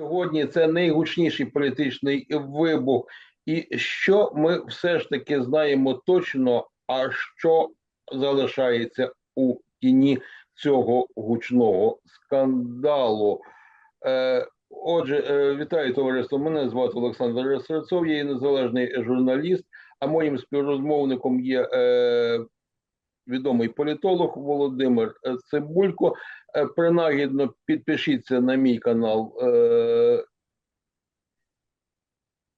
Сьогодні це найгучніший політичний вибух. І що ми все ж таки знаємо точно, а що залишається у тіні цього гучного скандалу? Е, отже, е, вітаю товариство. Мене звати Олександр Серцов, я є незалежний журналіст, а моїм співрозмовником є е, відомий політолог Володимир Цибулько. Е, Принагідно підпишіться на мій канал, е,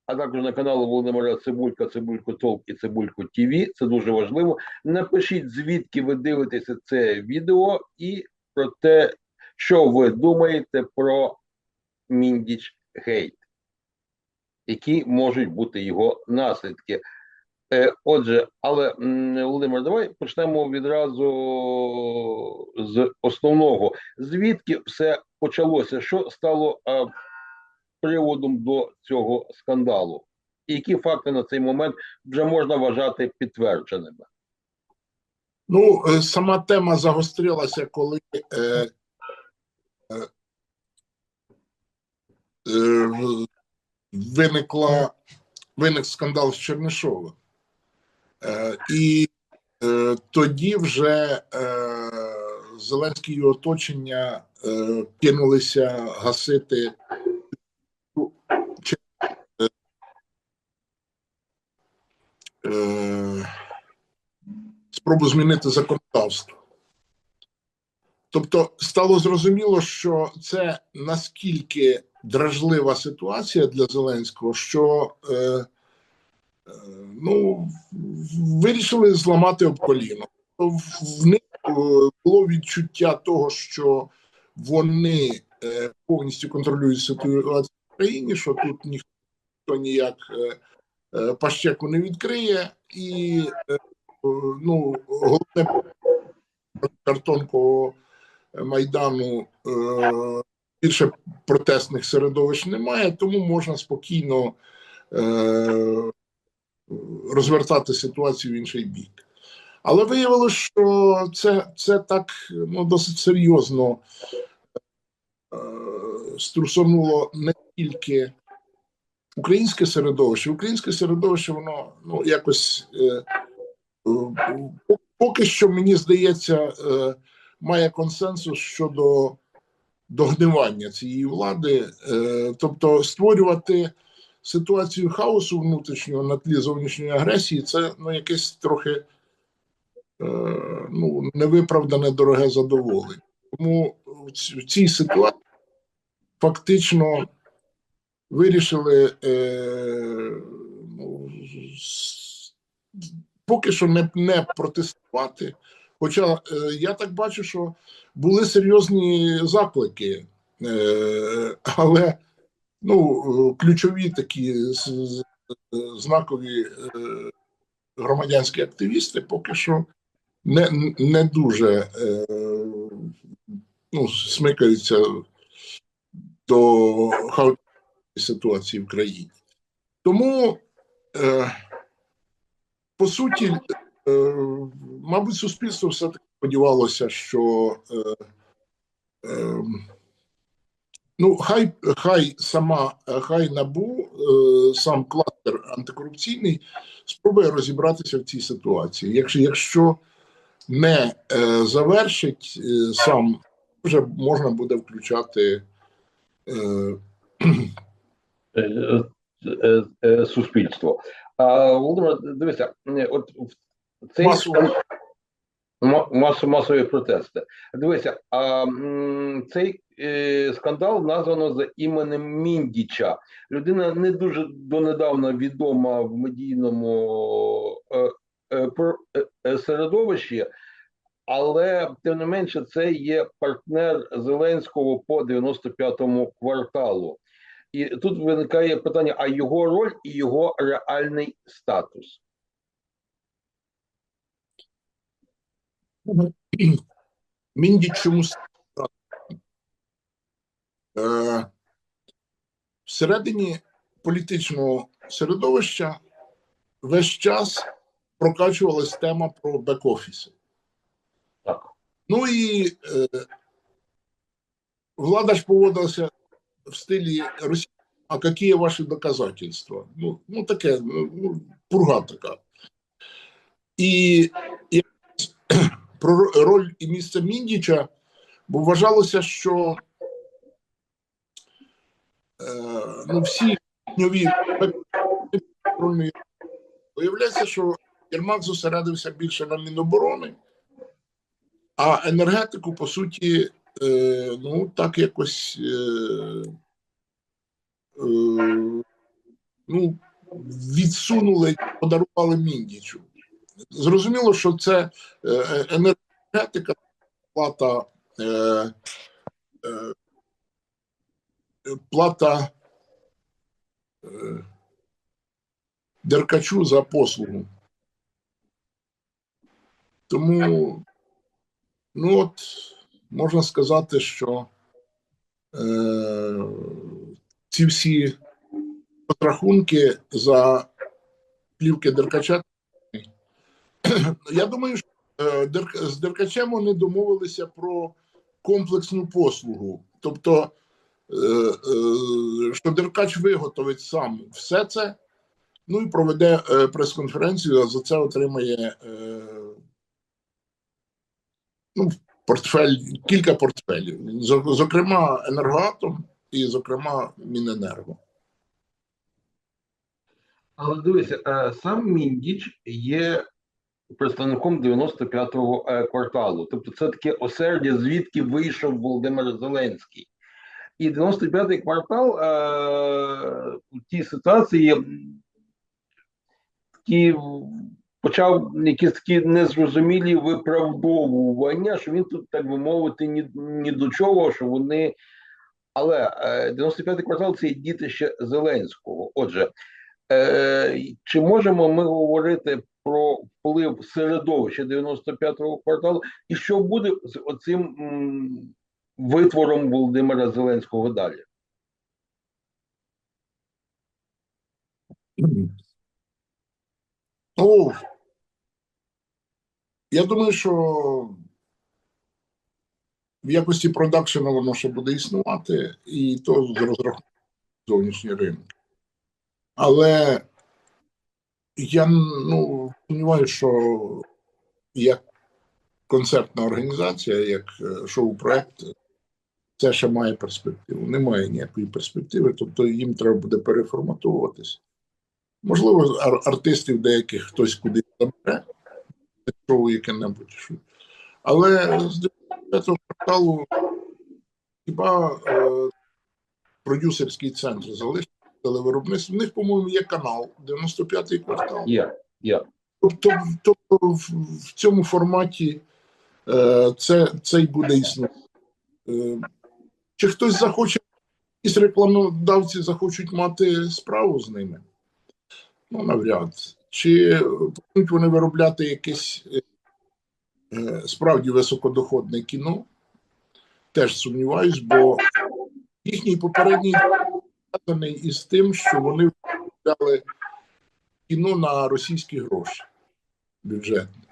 а також на канал Володимира Цибулька, Цибулько Толк і Цибулько ТВ. Це дуже важливо. Напишіть, звідки ви дивитеся це відео, і про те, що ви думаєте про Міндіч Гейт, які можуть бути його наслідки. Е, Отже, але Володимир, давай почнемо відразу з основного. Звідки все почалося? Що стало е, приводом до цього скандалу? Які факти на цей момент вже можна вважати підтвердженими? Ну, е, сама тема загострилася, коли е, е, виникла, виник скандал з Чернишовим. Е, і е, тоді вже е, Зеленський і оточення кинулися гасити спробу змінити законодавство. Тобто стало зрозуміло, що це наскільки дражлива ситуація для Зеленського, що ну, вирішили зламати об коліно. В них е, було відчуття того, що вони е, повністю контролюють ситуацію в країні, що тут ніхто ніяк е, е, пащеку не відкриє, і е, ну, головне картонкового майдану е, більше протестних середовищ немає, тому можна спокійно е, розвертати ситуацію в інший бік. Але виявилося, що це, це так ну, досить серйозно е, струсонуло не тільки українське середовище. Українське середовище, воно ну, якось. Е, Поки що, мені здається, е, має консенсус щодо догнивання цієї влади, Е, тобто створювати ситуацію хаосу внутрішнього на тлі зовнішньої агресії, це ну, якесь трохи е, ну, невиправдане дороге задоволення. Тому в цій ситуації фактично вирішили е, ну, поки що не, не протестувати. Хоча е, я так бачу, що були серйозні заклики, е, але ну, е, ключові такі з- знакові е, громадянські активісти поки що не, не дуже е, ну, смикаються до хаотичної ситуації в країні. Тому, е, по суті, е, мабуть, суспільство все-таки сподівалося, що е, е, ну, хай, хай сама, хай набу, е, сам кластер антикорупційний спробує розібратися в цій ситуації. Якщо, якщо не е, завершить е, сам, вже можна буде включати. Суспільство. А Володимир, дивися, от в цей Масово. Скан- масові протести. Дивися, а цей е, скандал названо за іменем Міндіча. Людина не дуже донедавна відома в медійному е, е, е, середовищі, але тим не менше це є партнер Зеленського по 95-му кварталу. І тут виникає питання: а його роль і його реальний статус? Мінді чомусь е, всередині політичного середовища весь час прокачувалась тема про бек-офіси. Ну і е, влада ж поводилася в стилі Росії, а які ваші доказательства? Ну, ну таке, ну, ну, пурга така. І, і про роль і місце Міндіча, бо вважалося, що е, ну, всі нові виявляється, що Єрмак зосередився більше на Міноборони, а енергетику, по суті, е, ну так якось е, ну, відсунули, подарували Міндічу. Зрозуміло, що це е, енергетика, плата, е, е, плата е, Деркачу за послугу. Тому, ну от, можна сказати, що е, ці всі розрахунки за плівки Деркача. Я думаю, що е, з Деркачем вони домовилися про комплексну послугу. Тобто, е, е, що Деркач виготовить сам все це, ну і проведе прес-конференцію, а за це отримає ну, портфель, кілька портфелів. Зокрема, енергоатом і, зокрема, Міненерго. Але дивися, сам Міндіч є представником 95-го е, кварталу. Тобто це таке осердя, звідки вийшов Володимир Зеленський. І 95-й квартал е, у тій ситуації такі почав якісь такі незрозумілі виправдовування, що він тут, так би мовити, ні, ні до чого, що вони. Але е, 95-й квартал це є дітище Зеленського. Отже, чи можемо ми говорити про вплив середовища 95-го кварталу, і що буде з оцим витвором Володимира Зеленського далі? Ну, я думаю, що в якості продакшена воно ще буде існувати, і то з розрахунку зовнішній ринок. Але я ну, сумніваюся, що як концертна організація, як е, шоу-проект, це ще має перспективу. Немає ніякої перспективи, тобто їм треба буде переформатовуватись. Можливо, ар- артистів деяких хтось кудись забере, шоу яке-небудь. Але з 95-го кварталу хіба е, продюсерський центр залишився телевиробництво. У них, по-моєму, є канал 95-й квартал. Є, є. Тобто, тобто в, цьому форматі е, це, це й буде існувати. Е, чи хтось захоче, якісь рекламодавці захочуть мати справу з ними? Ну, навряд. Чи будуть вони виробляти якесь е, справді високодоходне кіно? Теж сумніваюсь, бо їхній попередній зв'язаний із тим, що вони виробляли кіно на російські гроші бюджетні.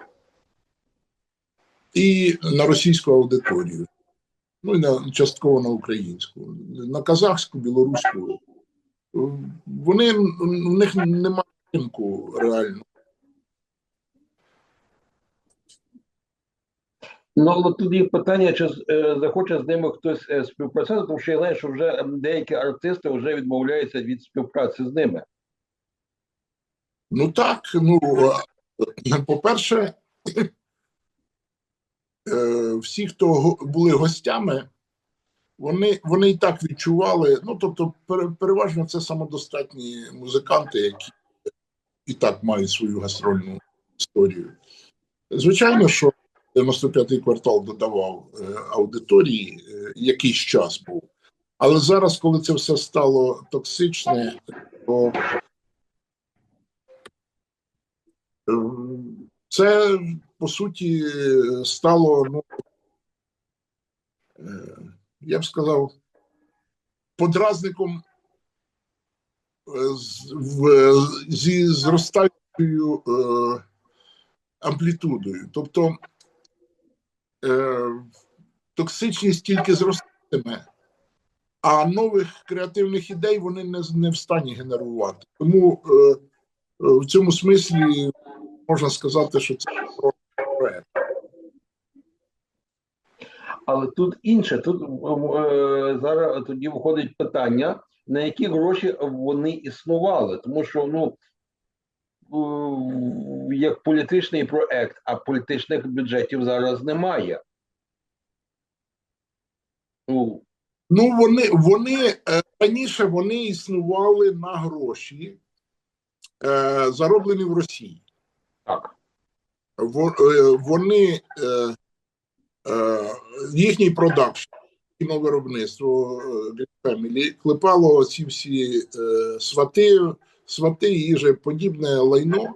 І на російську аудиторію. Ну і на частково на українську, на казахську, білоруську. Вони в них немає ринку реально. Ну, але тут є питання, чи е, захоче з ними хтось е, співпрацювати, тому що я знаю, що вже деякі артисти вже відмовляються від співпраці з ними. Ну так, ну е, по-перше, всі, хто були гостями, вони, вони і так відчували. Ну, тобто, переважно це самодостатні музиканти, які і так мають свою гастрольну історію. Звичайно, що 95-й квартал додавав е, аудиторії е, якийсь час був. Але зараз, коли це все стало токсичне, то е, це по суті стало, ну, я б сказав, подразником зі зростаючою амплітудою. Тобто токсичність тільки зростатиме, а нових креативних ідей вони не, не в стані генерувати. Тому е, е, в цьому смислі можна сказати, що це проект. Але тут інше, тут е, зараз тоді виходить питання, на які гроші вони існували, тому що ну е, як політичний проект, а політичних бюджетів зараз немає. Ну, Ну, вони, вони е, раніше вони існували на гроші, е, зароблені в Росії. так. Е, Вони їхній продакшн, кіновиробництво клепало ці всі свати, свати і же подібне лайно,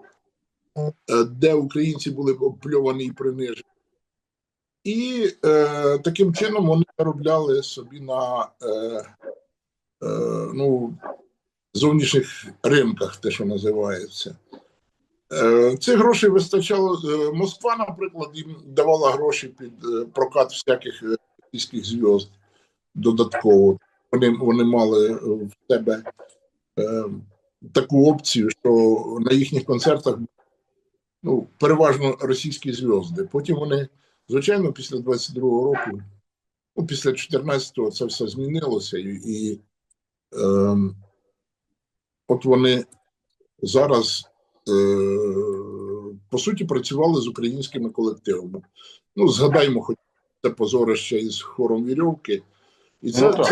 е, де українці були опльовані і принижені. І е, таким чином вони заробляли собі на е, е, ну, зовнішніх ринках, те, що називається. Е, Цих грошей вистачало. е, Москва, наприклад, їм давала гроші під е, прокат всяких російських зв'язд додатково. Вони, вони мали в себе таку опцію, що на їхніх концертах ну, переважно російські зв'язди. Потім вони, звичайно, після 22-го року, ну, після 14-го це все змінилося, і, і е, от вони зараз е, по суті працювали з українськими колективами. Ну, згадаймо, хоч це позорище із хором вірьовки, і це, Ну,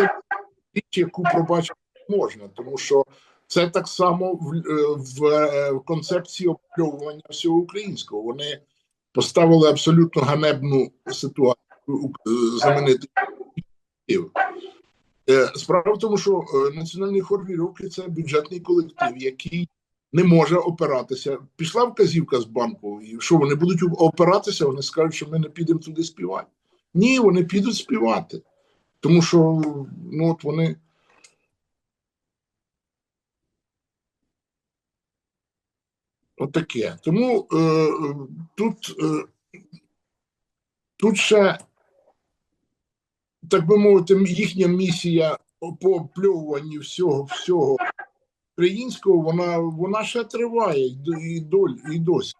річ, яку пробачити можна, тому що це так само в, е, е, в концепції опльовування всього українського. Вони поставили абсолютно ганебну ситуацію е, знаменитих. Е, Справа в тому, що Національний хор вірьовки це бюджетний колектив, який не може опиратися. Пішла вказівка з банку, і що вони будуть опиратися, вони скажуть, що ми не підемо туди співати. Ні, вони підуть співати. Тому що ну, от вони. Отаке. Тому е, тут, е, тут ще, так би мовити, їхня місія по опльовуванні всього всього українського, вона, вона ще триває і, до- і, доль, і досі.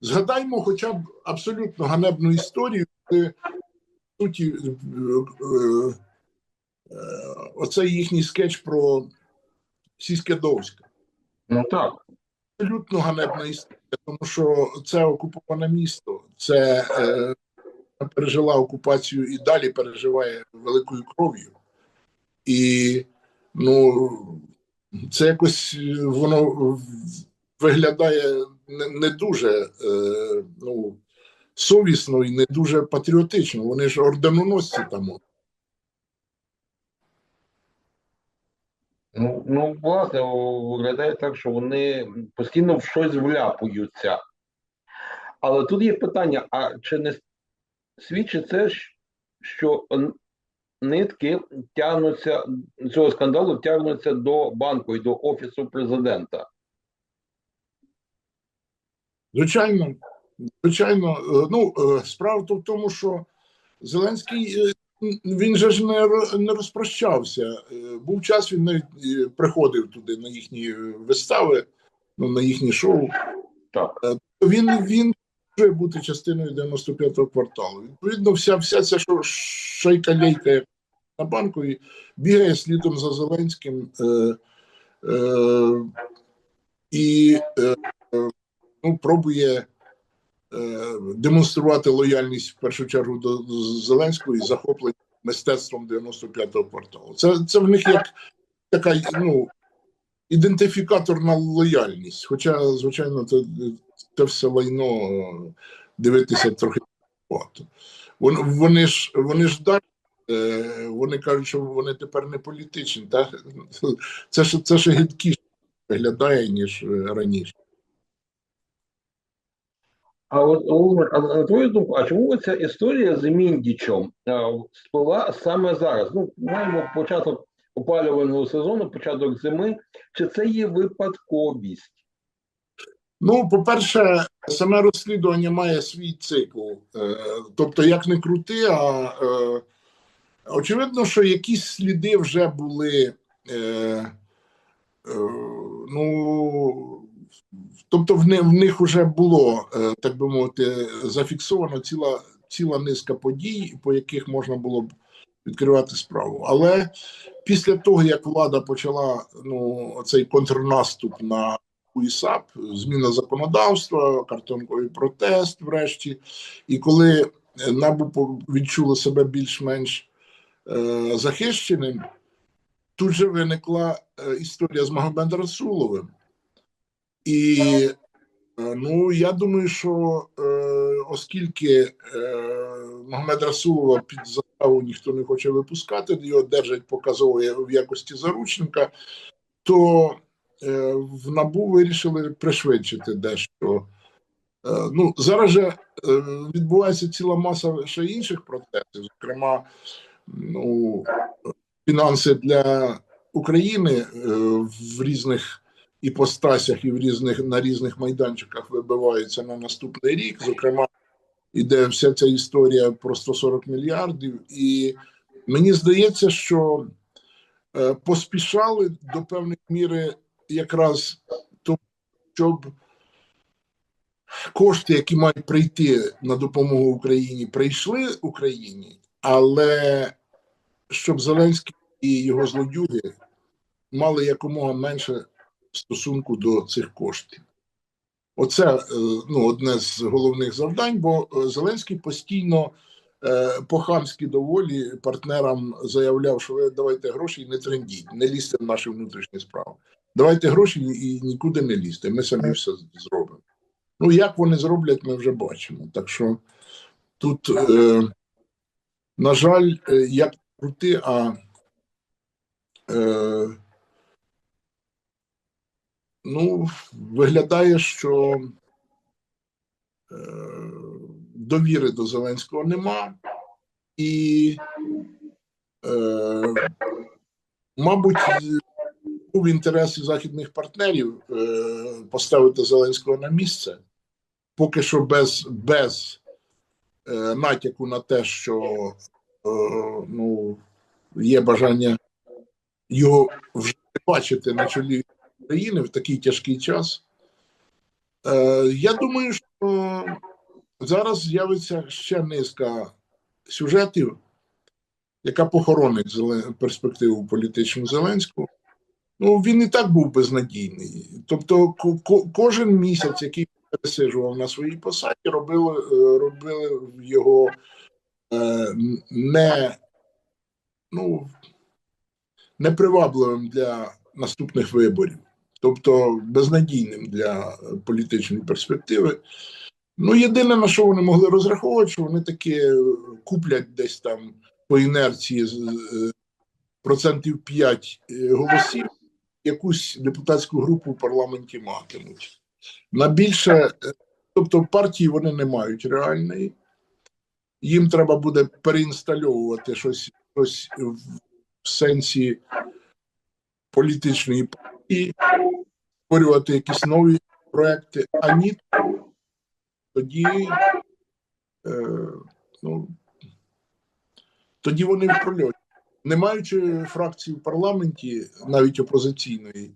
Згадаймо хоча б абсолютно ганебну історію, по суті, е, е, оцей їхній скетч про Сіськедовська. Ну так. Абсолютно ганебна історія, тому що це окуповане місто, це е, пережила окупацію і далі переживає великою кров'ю. І ну, це якось е, воно виглядає не, не дуже е, ну, совісно і не дуже патріотично. Вони ж орденоносці там. Ну, ну, власне, виглядає так, що вони постійно в щось вляпуються. Але тут є питання: а чи не свідчить це, що нитки тягнуться цього скандалу тягнуться до банку і до офісу президента? Звичайно, звичайно, е, ну е, справа в тому, що Зеленський е, він же ж не, не розпрощався. Е, Був час, він навіть е, приходив туди на їхні е, вистави, ну, на їхні шоу. Так. Він він може бути частиною 95-го кварталу. Відповідно, вся вся ця шайка-лейка як на банку і бігає слідом за Зеленським. Е, е, і е, е, ну, пробує е, демонструвати лояльність в першу чергу до, Зеленського і захоплення мистецтвом 95-го кварталу. Це, це в них як така ну, ідентифікаторна лояльність. Хоча, звичайно, це, це все лайно е, дивитися трохи. Вони, вони ж вони ж далі. е, Вони кажуть, що вони тепер не політичні. Та? Це ж це ж гидкіше виглядає, ніж е, раніше. А от Володимир, а на твою думку, а чому ця історія з Міндічем е, саме зараз? Ну, маємо початок опалювального сезону, початок зими. Чи це є випадковість? Ну, по-перше, саме розслідування має свій цикл. Е, Тобто, як не крути, а е, Очевидно, що якісь сліди вже були. Е, ну, тобто, в, не, в них вже було, е, так би мовити, зафіксовано ціла, ціла низка подій, по яких можна було б відкривати справу. Але після того, як влада почала ну, цей контрнаступ на УІСАП, зміна законодавства, картонковий протест, врешті, і коли НАБУ відчуло себе більш-менш е, захищеним, тут же виникла е, історія з Магомедом Расуловим. І е, ну, я думаю, що е, оскільки е, Магомед Расулова під заставу ніхто не хоче випускати, його держать показово в якості заручника, то е, в НАБУ вирішили пришвидшити дещо. Ну, зараз же відбувається ціла маса ще інших процесів, зокрема, ну, фінанси для України в різних іпостасях і в різних на різних майданчиках вибиваються на наступний рік. Зокрема, іде вся ця історія про 140 мільярдів, і мені здається, що е, поспішали до певної міри якраз тому, щоб кошти, які мають прийти на допомогу Україні, прийшли Україні, але щоб Зеленський і його злодюги мали якомога менше стосунку до цих коштів. Оце е, ну, одне з головних завдань, бо е, Зеленський постійно е, по-хамськи доволі партнерам заявляв, що ви давайте гроші і не трендіть, не лізьте в наші внутрішні справи. Давайте гроші і нікуди не лізьте. Ми самі все зробимо. Ну, як вони зроблять, ми вже бачимо. Так що тут, е, на жаль, як крути, а е, ну, виглядає, що е, довіри до Зеленського нема, і, е, мабуть, був інтерес західних партнерів е, поставити Зеленського на місце, поки що без без е, натяку на те, що е, ну, є бажання його вже бачити на чолі країни в такий тяжкий час. Е, Я думаю, що зараз з'явиться ще низка сюжетів, яка похоронить перспективу політичну Зеленського. Ну, він і так був безнадійний. Тобто, кожен місяць, який пересиджував на своїй посаді, робили е, робили його е, не ну, непривабливим для наступних виборів тобто безнадійним для політичної перспективи. Ну, єдине, на що вони могли розраховувати, що вони таки куплять десь там по інерції е, процентів 5 е, голосів, якусь депутатську групу в парламенті матимуть. На більше, е, тобто партії вони не мають реальної, їм треба буде переінстальовувати щось, щось в сенсі політичної партії створювати якісь нові проекти, а ні, тоді е, ну, тоді вони в прольоті. Не маючи фракції в парламенті, навіть опозиційної,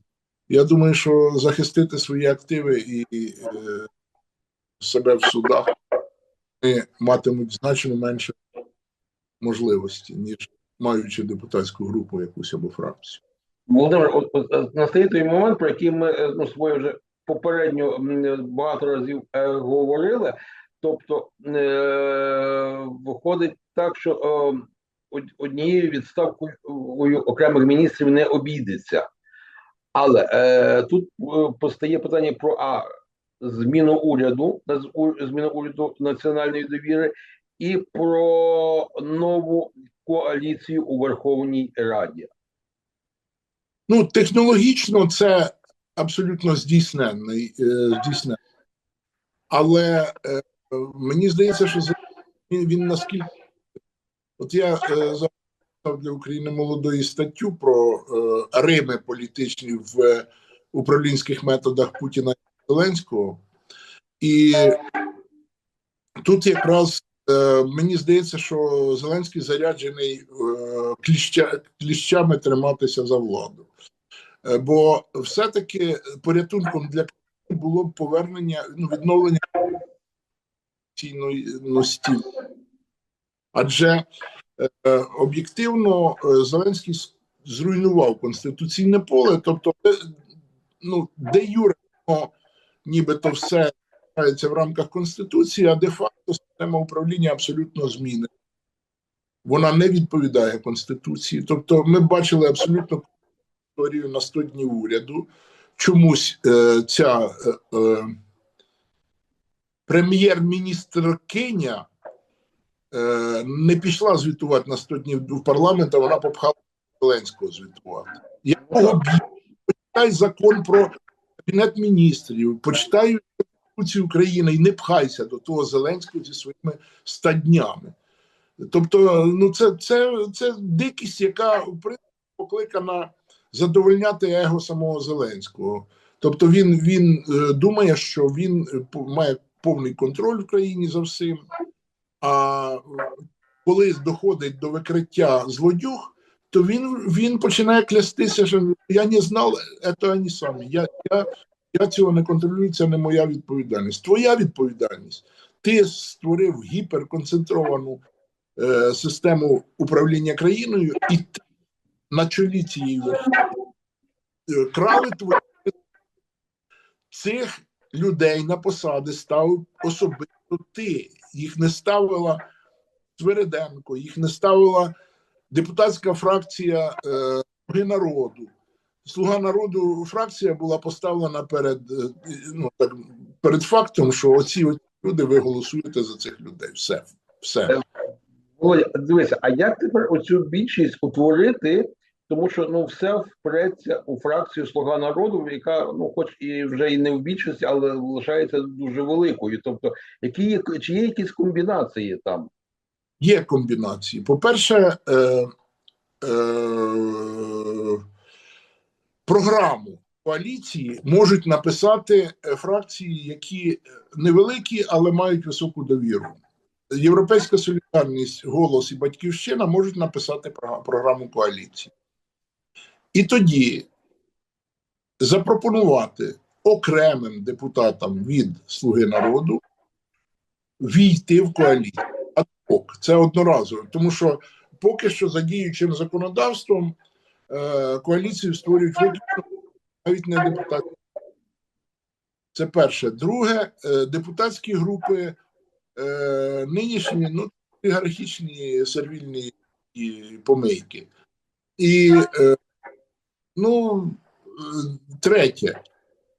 я думаю, що захистити свої активи і е, себе в судах вони матимуть значно менше можливості, ніж маючи депутатську групу якусь або фракцію. Володимир, от, от настає той момент, про який ми е, ну, свою вже попередньо багато разів е, говорили. Тобто е, виходить так, що е, однією відставкою окремих міністрів не обійдеться. Але е, тут е, постає питання про а зміну уряду, зміну уряду національної довіри, і про нову коаліцію у Верховній Раді. Ну, технологічно це абсолютно здійсненний, е, здійсненний. Але е, мені здається, що він, він наскільки. От я е, записав для України молодої статтю про е, Рими політичні в управлінських методах Путіна і Зеленського, і тут якраз е, мені здається, що Зеленський заряджений е, кліща, кліщами триматися за владу. Е, бо все-таки порятунком для було б повернення, ну, відновлення конституційності. Адже е, об'єктивно е, Зеленський зруйнував конституційне поле, тобто, е, ну, де юре, воно нібито все відбувається в рамках Конституції, а де-факто система управління абсолютно змінена. Вона не відповідає Конституції. Тобто, ми бачили абсолютно історію на 100 днів уряду. Чомусь е, ця е, е, прем'єр-міністр Кеня е, не пішла звітувати на 100 днів в парламент, а вона попхала Зеленського звітувати. Якого б'є? Почитай закон про кабінет міністрів, почитай Конституцію України і не пхайся до того Зеленського зі своїми ста днями. Тобто, ну це, це, це дикість, яка в принципі покликана задовольняти его самого Зеленського. Тобто він, він е, думає, що він е, має повний контроль в країні за всім. А е, коли доходить до викриття злодюг, то він, він починає клястися, що я не знав, це вони самі. Я, я, я цього не контролюю, це не моя відповідальність. Твоя відповідальність. Ти створив гіперконцентровану е, систему управління країною, і ти на чолі цієї верхівки е, крали твої цих людей на посади ставив особисто ти. Їх не ставила Свириденко, їх не ставила депутатська фракція е, народу. Слуга народу фракція була поставлена перед, е, ну, так, перед фактом, що оці люди ви голосуєте за цих людей. Все. Все. Володя, дивися, а як тепер оцю більшість утворити? Тому що ну все впреться у фракцію Слуга народу, яка ну, хоч і вже і не в більшості, але лишається дуже великою. Тобто, які є чи є якісь комбінації там? Є комбінації. По-перше, е, е, програму коаліції можуть написати е, фракції, які невеликі, але мають високу довіру. Європейська солідарність, голос і батьківщина можуть написати програму коаліції. І тоді запропонувати окремим депутатам від Слуги народу війти в коаліцію. Ок, це одноразово, тому що поки що за діючим законодавством е, коаліцію створюють виключно навіть не депутати. Це перше. Друге, е, депутатські групи е, нинішні, ну, олігархічні сервільні помийки. І е, ну, е, третє,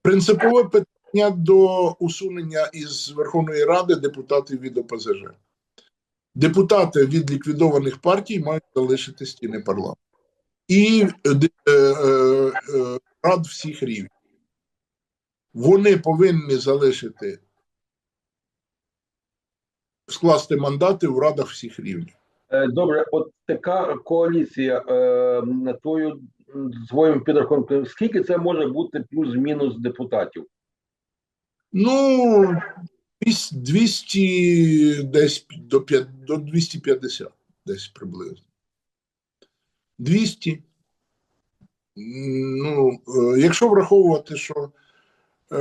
принципове питання до усунення із Верховної Ради депутатів від ОПЗЖ. Депутати від ліквідованих партій мають залишити стіни парламенту. І е, е, е, рад всіх рівнів. Вони повинні залишити, скласти мандати в радах всіх рівнів. Добре, от така коаліція на твою своїм підрахунком, скільки це може бути плюс-мінус депутатів? Ну, десь 200, десь до 250, десь приблизно. 200. Ну, е, якщо враховувати, що е,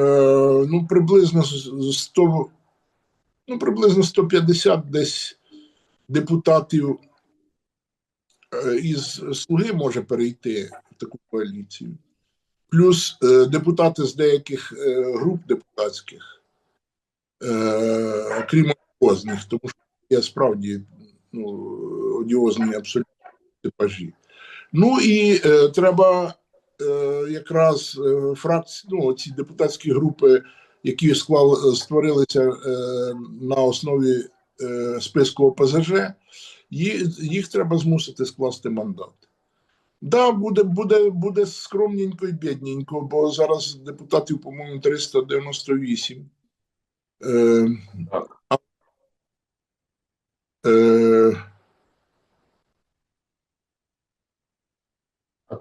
ну, приблизно з- з 100, ну, приблизно 150 десь депутатів е, із слуги може перейти в таку коаліцію. Плюс депутати з деяких груп депутатських, е, крім одіозних, тому що є справді ну, одіозні абсолютно типажі. Ну і е, треба е, якраз е, фракції, ну, ці депутатські групи, які склали, створилися е, на основі е, списку ОПЗЖ, їх, їх треба змусити скласти мандат. Да, буде, буде, буде скромненько і бідненько, бо зараз депутатів, по-моєму, 398. Е, Так. е,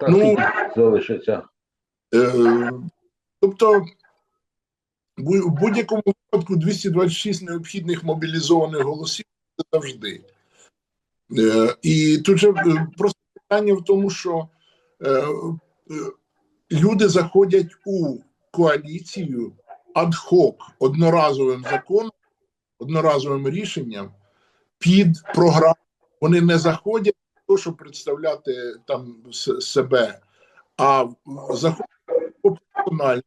так Ну, скільки залишиться? Е, тобто, в будь-якому випадку 226 необхідних мобілізованих голосів завжди. Е, І тут же е, просто питання в тому, що е, е, люди заходять у коаліцію ад-хок одноразовим законом, одноразовим рішенням під програму. Вони не заходять того, щоб представляти там себе, а пропорціонально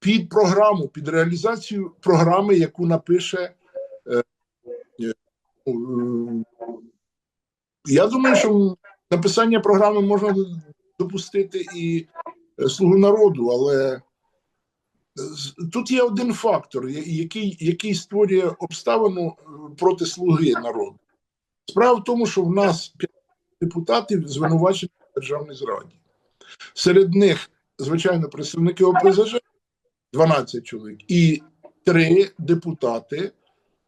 під програму, під реалізацію програми, яку напише. е, е, ну, е, Я думаю, що написання програми можна допустити і слугу народу, але тут є один фактор, який, який створює обставину проти слуги народу. Справа в тому, що в нас 5 депутатів звинувачені в державній зраді. Серед них, звичайно, представники ОПЗЖ 12 чоловік, і три депутати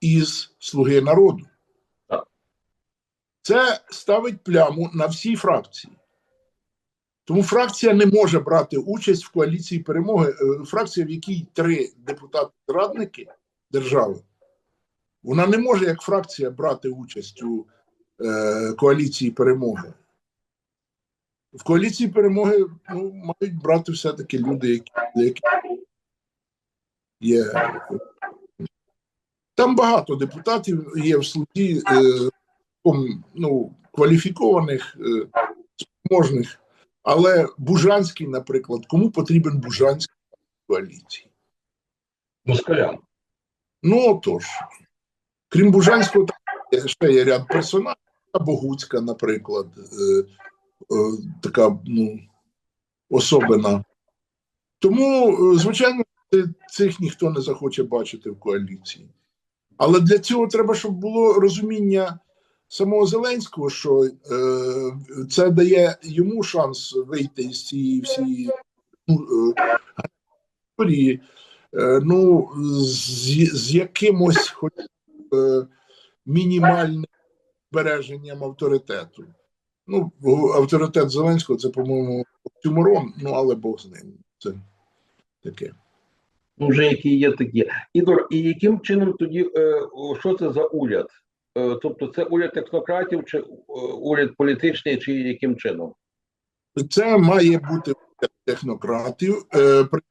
із Слуги народу. Це ставить пляму на всі фракції. Тому фракція не може брати участь в коаліції перемоги. Е, Фракція, в якій три депутати-радники держави, вона не може як фракція брати участь у е, коаліції перемоги. В коаліції перемоги ну, мають брати все-таки люди, які, які є. Там багато депутатів є в суді е, ну, кваліфікованих, е, спроможних. Але Бужанський, наприклад, кому потрібен Бужанський в коаліції? Москалям. Ну отож, крім Бужанського, там ще є ряд персонажів, Богуцька, наприклад, е, е, така ну, особина. Тому, е, звичайно, цих ніхто не захоче бачити в коаліції. Але для цього треба, щоб було розуміння самого Зеленського, що е, це дає йому шанс вийти з цієї всієї ну, е, історії, е, ну, з, з якимось хоч мінімальним збереженням авторитету. Ну, авторитет Зеленського це, по-моєму, оксюморон, ну але Бог з ним. Це таке. Ну, вже які є такі. Ігор, і яким чином тоді, е, що це за уряд? Е, тобто це уряд технократів, чи е, уряд політичний, чи яким чином? Це має бути технократів, е, при- е,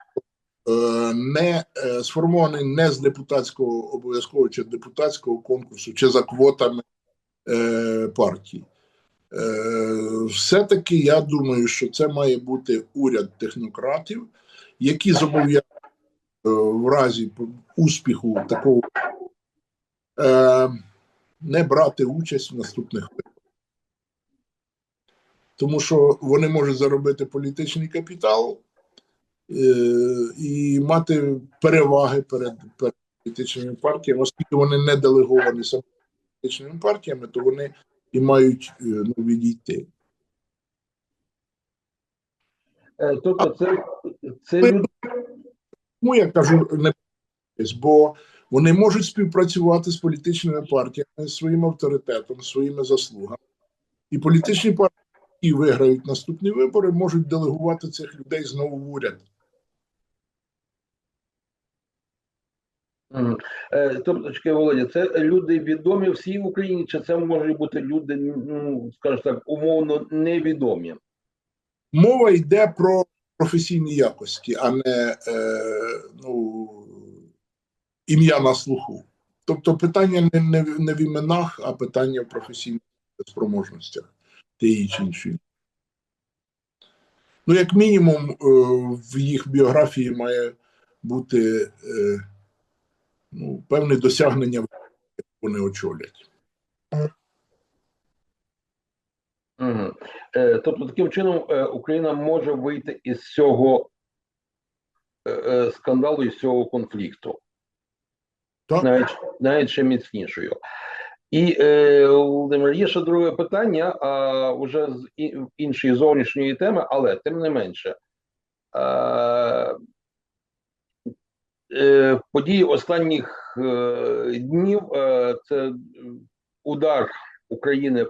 не е, сформований не з депутатського обов'язкового чи депутатського конкурсу, чи за квотами е, партії. Е, все-таки я думаю, що це має бути уряд технократів, які зобов'язані е, в разі успіху такого е, не брати участь в наступних виборах. Тому що вони можуть заробити політичний капітал е, і мати переваги перед, перед політичними партіями, оскільки вони не делеговані саме політичними партіями, то вони і мають е, ну, відійти. Е, тобто це, це люди. Тому я кажу не бо вони можуть співпрацювати з політичними партіями своїм авторитетом, своїми заслугами. І політичні партії, які виграють наступні вибори, можуть делегувати цих людей знову в уряд. Мгм. Е, Тобто, Володя, це люди відомі всій Україні, чи це можуть бути люди, ну, скажімо так, умовно невідомі? Мова йде про професійні якості, а не е, ну, ім'я на слуху. Тобто питання не, не, не в іменах, а питання в професійних спроможностях тієї чи іншої. Ну, як мінімум, е, в їх біографії має бути е, ну, певне досягнення, вони очолять. Угу. Тобто, таким чином е, Україна може вийти із цього е, скандалу, із цього конфлікту, Так? навіть, навіть ще міцнішою. І е, Володимир, є ще друге питання, а вже з іншої зовнішньої теми, але тим не менше. Е, події останніх е, днів е, це удар України